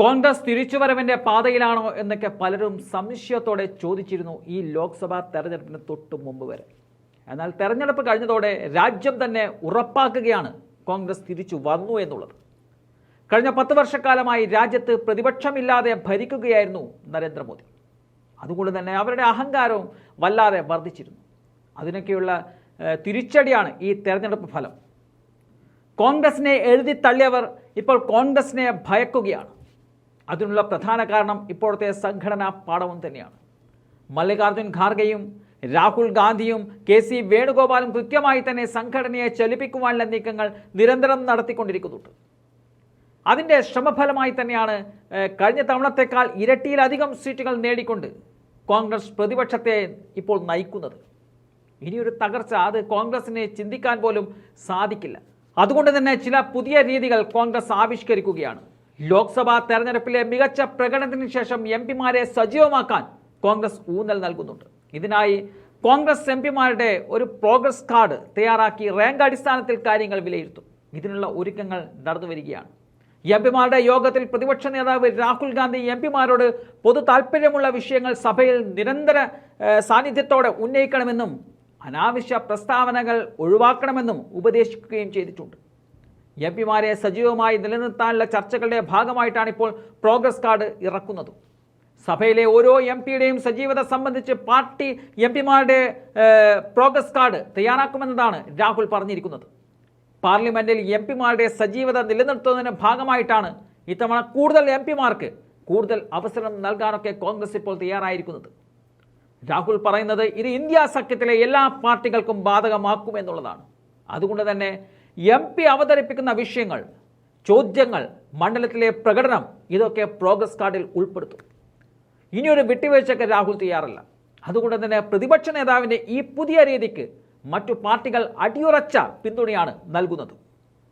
കോൺഗ്രസ് തിരിച്ചുവരവിന്റെ പാതയിലാണോ എന്നൊക്കെ പലരും സംശയത്തോടെ ചോദിച്ചിരുന്നു ഈ ലോക്സഭാ തെരഞ്ഞെടുപ്പിന് തൊട്ടു മുമ്പ് വരെ. എന്നാൽ തെരഞ്ഞെടുപ്പ് കഴിഞ്ഞതോടെ രാജ്യം തന്നെ ഉറപ്പാക്കുകയാണ് കോൺഗ്രസ് തിരിച്ചു വന്നു എന്നുള്ളത്. കഴിഞ്ഞ പത്ത് വർഷക്കാലമായി രാജ്യത്ത് പ്രതിപക്ഷമില്ലാതെ ഭരിക്കുകയായിരുന്നു നരേന്ദ്രമോദി. അതുകൊണ്ട് തന്നെ അവരുടെ അഹങ്കാരവും വല്ലാതെ വർദ്ധിച്ചിരുന്നു. അതിനൊക്കെയുള്ള തിരിച്ചടിയാണ് ഈ തെരഞ്ഞെടുപ്പ് ഫലം. കോൺഗ്രസിനെ എഴുതി തള്ളിയവർ ഇപ്പോൾ കോൺഗ്രസിനെ ഭയക്കുകയാണ്. അതിനുള്ള പ്രധാന കാരണം ഇപ്പോഴത്തെ സംഘടനാ പാഠവും തന്നെയാണ്. മല്ലികാർജുൻ ഖാർഗെയും രാഹുൽ ഗാന്ധിയും കെ സി വേണുഗോപാലും കൃത്യമായി തന്നെ സംഘടനയെ ചലിപ്പിക്കുവാനുള്ള നീക്കങ്ങൾ നിരന്തരം നടത്തിക്കൊണ്ടിരിക്കുന്നുണ്ട്. അതിന്റെ ശ്രമഫലമായി തന്നെയാണ് കഴിഞ്ഞ തവണത്തേക്കാൾ ഇരട്ടിയിലധികം സീറ്റുകൾ നേടിക്കൊണ്ട് കോൺഗ്രസ് പ്രതിപക്ഷത്തെ ഇപ്പോൾ നയിക്കുന്നത്. ഇനിയൊരു തകർച്ച അത് കോൺഗ്രസിനെ ചിന്തിക്കാൻ പോലും സാധിക്കില്ല. അതുകൊണ്ട് തന്നെ ചില പുതിയ രീതികൾ കോൺഗ്രസ് ആവിഷ്കരിക്കുകയാണ്. ലോക്സഭാ തെരഞ്ഞെടുപ്പിലെ മികച്ച പ്രകടനത്തിന് ശേഷം എം പിമാരെ സജീവമാക്കാൻ കോൺഗ്രസ് ഊന്നൽ നൽകുന്നുണ്ട്. ഇതിനായി കോൺഗ്രസ് എം പിമാരുടെ ഒരു പ്രോഗ്രസ് കാർഡ് തയ്യാറാക്കി റാങ്ക് അടിസ്ഥാനത്തിൽ കാര്യങ്ങൾ വിലയിരുത്തും. ഇതിനുള്ള ഒരുക്കങ്ങൾ നടന്നു വരികയാണ്. എം പിമാരുടെ യോഗത്തിൽ പ്രതിപക്ഷ നേതാവ് രാഹുൽ ഗാന്ധി എം പിമാരോട് പൊതു താല്പര്യമുള്ള വിഷയങ്ങൾ സഭയിൽ നിരന്തര സാന്നിധ്യത്തോടെ ഉന്നയിക്കണമെന്നും അനാവശ്യ പ്രസ്താവനകൾ ഒഴിവാക്കണമെന്നും ഉപദേശിക്കുകയും ചെയ്തിട്ടുണ്ട്. എം പിമാരെ സജീവമായി നിലനിർത്താനുള്ള ചർച്ചകളുടെ ഭാഗമായിട്ടാണ് ഇപ്പോൾ പ്രോഗ്രസ് കാർഡ് ഇറക്കുന്നത്. സഭയിലെ ഓരോ എം പിയുടെയും സജീവത സംബന്ധിച്ച് പാർട്ടി എം പിമാരുടെ പ്രോഗ്രസ് കാർഡ് തയ്യാറാക്കുമെന്നതാണ് രാഹുൽ പറഞ്ഞിരിക്കുന്നത്. പാർലമെന്റിൽ എം പിമാരുടെ സജീവത നിലനിർത്തുന്നതിന് ഭാഗമായിട്ടാണ് ഇത്തവണ കൂടുതൽ എം പിമാർക്ക് കൂടുതൽ അവസരം നൽകാനൊക്കെ കോൺഗ്രസ് ഇപ്പോൾ തയ്യാറായിരിക്കുന്നത്. രാഹുൽ പറയുന്നത് ഇത് ഇന്ത്യ സഖ്യത്തിലെ എല്ലാ പാർട്ടികൾക്കും ബാധകമാക്കും എന്നുള്ളതാണ് അതുകൊണ്ട് തന്നെ എം പി അവതരിപ്പിക്കുന്ന വിഷയങ്ങൾ ചോദ്യങ്ങൾ മണ്ഡലത്തിലെ പ്രകടനം ഇതൊക്കെ പ്രോഗ്രസ് കാർഡിൽ ഉൾപ്പെടുത്തും. ഇനിയൊരു വിട്ടുവീഴ്ചയ്ക്ക് രാഹുൽ തയ്യാറല്ല. അതുകൊണ്ട് തന്നെ പ്രതിപക്ഷ നേതാവിന്റെ ഈ പുതിയ രീതിക്ക് മറ്റു പാർട്ടികൾ അടിയുറച്ച പിന്തുണയാണ് നൽകുന്നത്.